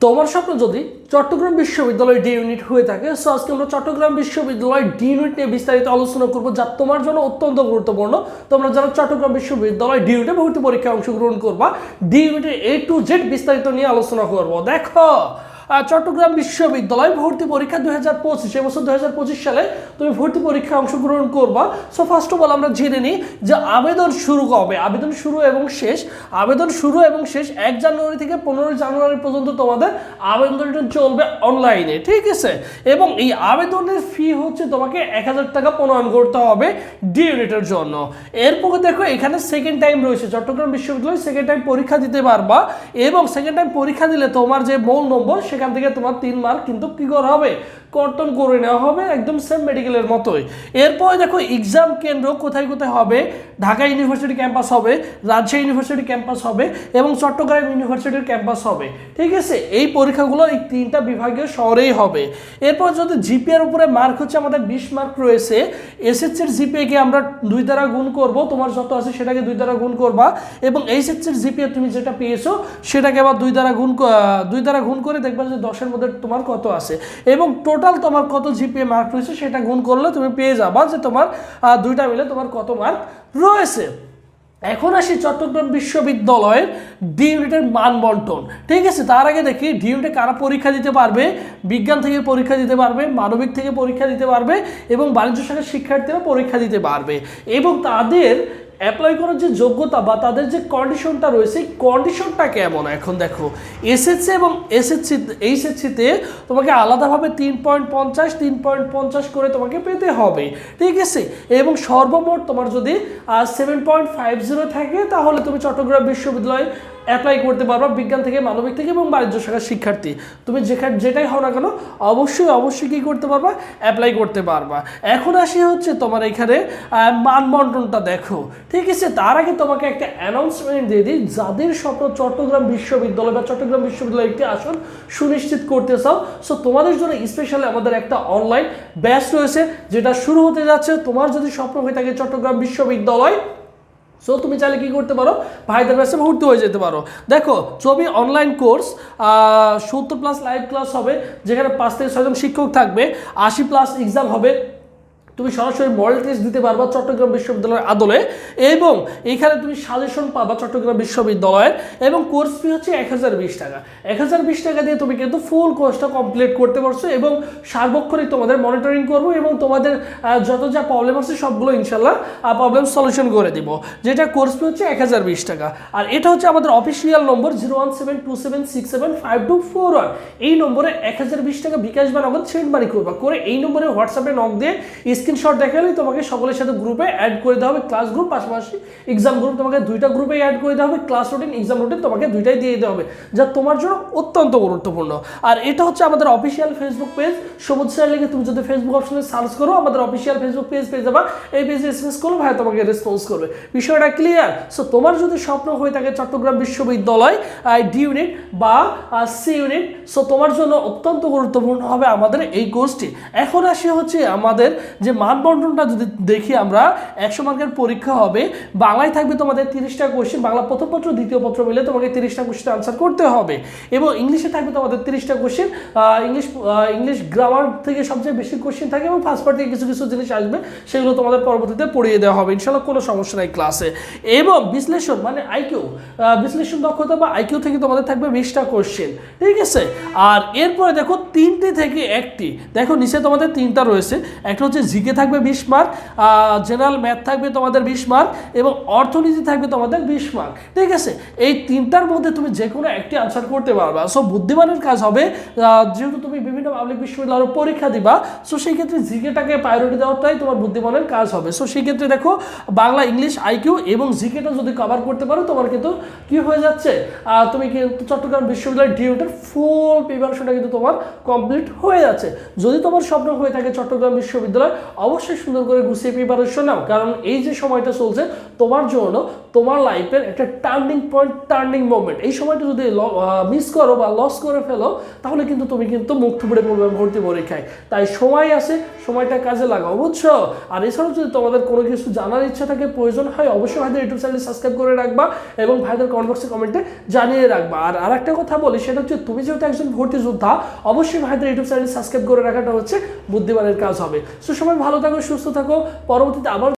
তোমার স্বপ্ন যদি চট্টগ্রাম বিশ্ববিদ্যালয় ডি ইউনিট হয়ে থাকে সো আজকে আমরা চট্টগ্রাম বিশ্ববিদ্যালয় ডি ইউনিট নিয়ে বিস্তারিত আলোচনা করব যা তোমার জন্য অত্যন্ত গুরুত্বপূর্ণ। তোমরা যারা চট্টগ্রাম বিশ্ববিদ্যালয় ডি ইউনিটে ভর্তি পরীক্ষায় অংশগ্রহণ করবা, ডি ইউনিটের এ টু জেড বিস্তারিত নিয়ে আলোচনা করব। দেখো চট্টগ্রাম বিশ্ববিদ্যালয় ভর্তি পরীক্ষা দুই হাজার পঁচিশ এবছর দুই হাজার পঁচিশ সালে তুমি ভর্তি পরীক্ষায় অংশগ্রহণ করবা। সো ফার্স্ট অফ অল আমরা জেনে নিই যে আবেদন শুরু কবে? আবেদন শুরু এবং শেষ, আবেদন শুরু এবং শেষ এক জানুয়ারি থেকে পনেরোই জানুয়ারি পর্যন্ত তোমাদের আবেদনটা চলবে অনলাইনে ঠিক আছে? এবং এই আবেদনের ফি হচ্ছে তোমাকে এক হাজার টাকা প্রণয়ন করতে হবে ডি ইউনিটের জন্য। এরপর দেখো, এখানে সেকেন্ড টাইম রয়েছে। চট্টগ্রাম বিশ্ববিদ্যালয় সেকেন্ড টাইম পরীক্ষা দিতে পারবা এবং সেকেন্ড টাইম পরীক্ষা দিলে তোমার যে মূল নম্বর সেখান থেকে তোমার তিন মার্ক কিন্তু কি করা হবে? কর্তন করে নেওয়া হবে একদম সেম মেডিকেলের মতোই। এরপর দেখো এক্সাম কেন্দ্র কোথায় কোথায় হবে? ঢাকা ইউনিভার্সিটি ক্যাম্পাস হবে, রাজশাহী ইউনিভার্সিটি ক্যাম্পাস হবে এবং চট্টগ্রাম ইউনিভার্সিটির ক্যাম্পাস হবে। ঠিক আছে? এই পরীক্ষাগুলো এই তিনটা বিভাগীয় শহরেই হবে। এরপর যদি জিপিএর উপরে মার্ক হচ্ছে, আমাদের বিশ মার্ক রয়েছে এসএসসির জিপিএকে আমরা দুই দ্বারা গুণ করব, তোমার যত আছে সেটাকে দুই দ্বারা গুণ করবা এবং এইচএসসির জিপিএ তুমি যেটা পেয়েছ, সেটাকে আবার দুই দ্বারা গুণ দুই দ্বারা গুণ করে দেখবা যে দশের মধ্যে তোমার কত আছে। এবং টোটাল তোমার কত জিপিএ মার্ক রয়েছে সেটা গুণ করলে তুমি পেয়ে যাবা যে তোমার দুইটা মিলে তোমার কত মার্ক রয়েছে। এখন আসি চট্টগ্রাম বিশ্ববিদ্যালয়ের ডি ইউনিটের মান বন্টন। ঠিক আছে, তার আগে দেখি ডি ইউনিটে কারা পরীক্ষা দিতে পারবে? বিজ্ঞান থেকে পরীক্ষা দিতে পারবে, মানবিক থেকে পরীক্ষা দিতে পারবে এবং বাণিজ্য শাখার শিক্ষার্থীরা পরীক্ষা দিতে পারবে এবং তাদের অ্যাপ্লাই করার যে যোগ্যতা বা তাদের যে কন্ডিশনটা রয়েছে সেই কন্ডিশনটা কেমন? এখন দেখো এসএসসি এবং এসএসসি এইচএসসিতে তোমাকে আলাদাভাবে তিন পয়েন্ট পঞ্চাশ, তিন পয়েন্ট পঞ্চাশ করে তোমাকে পেতে হবে, ঠিক আছে? এবং সর্বমোট তোমার যদি সেভেন পয়েন্ট ফাইভ জিরো থাকে, তাহলে তুমি চট্টগ্রাম বিশ্ববিদ্যালয়ে অ্যাপ্লাই করতে পারবা বিজ্ঞান থেকে, মানবিক থেকে এবং বাণিজ্য শাখার শিক্ষার্থী। তুমি যেখানে, যেটাই হও না কেন, অবশ্যই অবশ্যই কী করতে পারবা? অ্যাপ্লাই করতে পারবা। এখন আসি হচ্ছে তোমার এখানে মানবন্টনটা দেখো। ঠিক আছে? তার আগে তোমাকে একটা অ্যানাউন্সমেন্ট দিয়ে দিই। যাদের স্বপ্ন চট্টগ্রাম বিশ্ববিদ্যালয় বা চট্টগ্রাম বিশ্ববিদ্যালয়ে একটি আসন সুনিশ্চিত করতে চাও সো তোমাদের জন্য স্পেশালি আমাদের একটা অনলাইন ব্যাচ রয়েছে, যেটা শুরু হতে যাচ্ছে। তোমার যদি স্বপ্ন হয়ে থাকে চট্টগ্রাম বিশ্ববিদ্যালয় সো তুমি চাইলে কী করতে পারো? ভাইদের ব্যবসা ভর্তি হয়ে যেতে পারো। দেখো, ছবি অনলাইন কোর্স সত্তর প্লাস লাইভ ক্লাস হবে, যেখানে পাঁচ থেকে ছয়জন শিক্ষক থাকবে, আশি প্লাস এক্সাম হবে। তুমি সরাসরি মডেল টেস্ট দিতে পারবা চট্টগ্রাম বিশ্ববিদ্যালয়ের আদলে এবং এখানে তুমি সাজেশন পাবা চট্টগ্রাম বিশ্ববিদ্যালয়ের এবং কোর্স ফি হচ্ছে এক হাজার বিশ টাকা। এক হাজার বিশ টাকা দিয়ে তুমি কিন্তু ফুল কোর্সটা কমপ্লিট করতে পারছ এবং সার্বক্ষণিক তোমাদের মনিটরিং করব এবং তোমাদের যত যা প্রবলেম আছে সবগুলো ইনশাল্লাহ প্রবলেম সলিউশন করে দিব। যেটা কোর্স ফি হচ্ছে এক হাজার বিশ টাকা। আর এটা হচ্ছে আমাদের official number zero one seven two seven six seven five two four one এই নম্বরে এক হাজার বিশ টাকা বিকাশ বা নগদ সেন্ড মানি করবা। করে এই নম্বরে হোয়াটসঅ্যাপে নক দিয়ে স্ক্রিনশট দেখালেই তোমাকে সকলের সাথে গ্রুপে অ্যাড করে দেওয়া হবে ক্লাস গ্রুপ পাশাপাশি এক্সাম গ্রুপ তোমাকে দুইটা গ্রুপে অ্যাড করে দেওয়া হবে ক্লাস রুটিন এক্সাম রুটিন তোমাকে দুইটাই দিয়ে দেওয়া হবে, যা তোমার জন্য অত্যন্ত গুরুত্বপূর্ণ। আর এটা হচ্ছে আমাদের official Facebook page Sabuj sir লিখে তুমি যদি ফেসবুক অপশনে সার্চ করো, আমাদের অফিসিয়াল ফেসবুক পেজ পেয়ে যাবা। এই পেজে এসএমএস করলে ভাই তোমাকে রেসপন্স করবে। বিষয়টা ক্লিয়ার সো তোমার যদি স্বপ্ন হয়ে থাকে চট্টগ্রাম বিশ্ববিদ্যালয় ডি ইউনিট বা সি ইউনিট সো তোমার জন্য অত্যন্ত গুরুত্বপূর্ণ হবে আমাদের এই কোর্সটি এখন আসি হচ্ছে আমাদের যে মানবন্টনটা যদি দেখি আমরা, একশো মার্কের পরীক্ষা হবে, বাংলায় থাকবে তোমাদের তিরিশটা কোশ্চেন বাংলা প্রথম পত্র, দ্বিতীয় পত্র মিলে তোমাকে তিরিশটা কোশ্চেন আনসার করতে হবে। এবং ইংলিশে থাকবে তোমাদের তিরিশটা কোশ্চেন ইংলিশ ইংলিশ গ্রামার থেকে সবচেয়ে বেশি কোশ্চেন থাকে এবং ফার্স্ট পার্ট থেকে কিছু কিছু জিনিস আসবে, সেগুলো তোমাদের পরবর্তীতে পড়িয়ে দেওয়া হবে। ইনশাল্লাহ কোনো সমস্যা নাই ক্লাসে এবং বিশ্লেষণ মানে আইকিউ বিশ্লেষণ দক্ষতা বা আইকিউ থেকে তোমাদের থাকবে বিশটা কোশ্চেন ঠিক আছে? আর এরপরে দেখো তিনটে থেকে একটি, দেখো নিচে তোমাদের তিনটা রয়েছে, একটা হচ্ছে জিকে থাকবে বিশ মার্ক জেনারেল ম্যাথ থাকবে তোমাদের বিশ মার্ক এবং অর্থনীতি থাকবে তোমাদের বিশ মার্ক ঠিক আছে? এই তিনটার মধ্যে তুমি যে কোনো একটি আনসার করতে পারবা। সো বুদ্ধিমানের কাজ হবে যেহেতু তুমি বিভিন্ন পাবলিক বিশ্ববিদ্যালয়ের পরীক্ষা দিবা সো সেই ক্ষেত্রে জিকেটাকে প্রায়োরিটি দেওয়াটাই তোমার বুদ্ধিমানের কাজ হবে। সো সেই ক্ষেত্রে দেখো, বাংলা, ইংলিশ আইকিউ এবং জিকেটা যদি কভার করতে পারো, তোমার কিন্তু কি হয়ে যাচ্ছে? তুমি কিন্তু চট্টগ্রাম বিশ্ববিদ্যালয়ের ডিউটের ফুল প্রিপারেশনটা কিন্তু তোমার কমপ্লিট হয়ে যাচ্ছে। যদি তোমার স্বপ্ন হয়ে থাকে চট্টগ্রাম বিশ্ববিদ্যালয় অবশ্যই সুন্দর করে গুছিয়ে প্রিপারেশন নাও। কারণ এই যে সময়টা চলছে, তোমার জন্য তোমার লাইফের একটা টার্নিং পয়েন্ট টার্নিং মোমেন্ট এই সময়টা যদি মিস করো বা লস করে ফেলো, তাহলে কিন্তু তুমি কিন্তু মুখ থুবড়ে পড়বে ভর্তি পরীক্ষায়। তাই সময় আছে, সময়টা কাজে লাগাও, বুঝছ? আর এছাড়াও যদি তোমাদের কোনো কিছু জানার ইচ্ছা থাকে, প্রয়োজন হয়, অবশ্যই ভাইদের ইউটিউব চ্যানেল সাবস্ক্রাইব করে রাখবা এবং ভাইদের কমেন্ট বক্সে কমেন্টে জানিয়ে রাখবা। আর আরেকটা কথা বলি, সেটা হচ্ছে তুমি যেহেতু একজন ভর্তি যোদ্ধা, অবশ্যই ভাইদের ইউটিউব চ্যানেল সাবস্ক্রাইব করে রাখাটা হচ্ছে বুদ্ধিমানের কাজ হবে। সো সবাই ভালো থাকো সুস্থ থাকো। পরবর্তীতে আবার